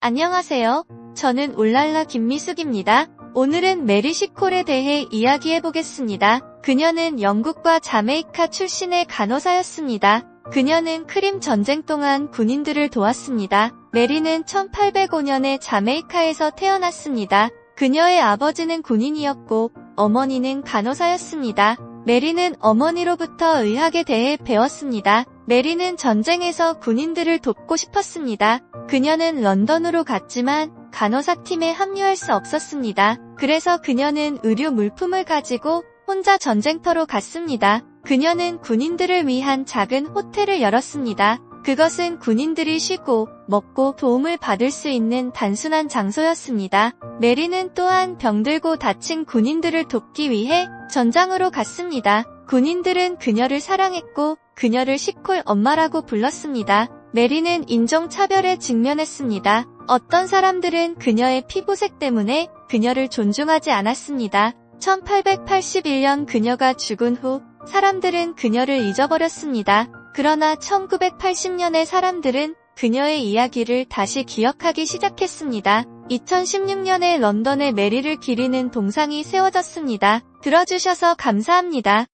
안녕하세요. 저는 울랄라 김미숙입니다. 오늘은 메리 시콜에 대해 이야기해 보겠습니다. 그녀는 영국과 자메이카 출신의 간호사였습니다. 그녀는 크림 전쟁 동안 군인들을 도왔습니다. 메리는 1805년에 자메이카에서 태어났습니다. 그녀의 아버지는 군인이었고 어머니는 간호사였습니다. 메리는 어머니로부터 의학에 대해 배웠습니다. 메리는 전쟁에서 군인들을 돕고 싶었습니다. 그녀는 런던으로 갔지만 간호사 팀에 합류할 수 없었습니다. 그래서 그녀는 의료 물품을 가지고 혼자 전쟁터로 갔습니다. 그녀는 군인들을 위한 작은 호텔을 열었습니다. 그것은 군인들이 쉬고 먹고 도움을 받을 수 있는 단순한 장소였습니다. 메리는 또한 병들고 다친 군인들을 돕기 위해 전장으로 갔습니다. 군인들은 그녀를 사랑했고 그녀를 시콜 엄마라고 불렀습니다. 메리는 인종차별에 직면했습니다. 어떤 사람들은 그녀의 피부색 때문에 그녀를 존중하지 않았습니다. 1881년 그녀가 죽은 후 사람들은 그녀를 잊어버렸습니다. 그러나 1980년에 사람들은 그녀의 이야기를 다시 기억하기 시작했습니다. 2016년에 런던의 메리를 기리는 동상이 세워졌습니다. 들어주셔서 감사합니다.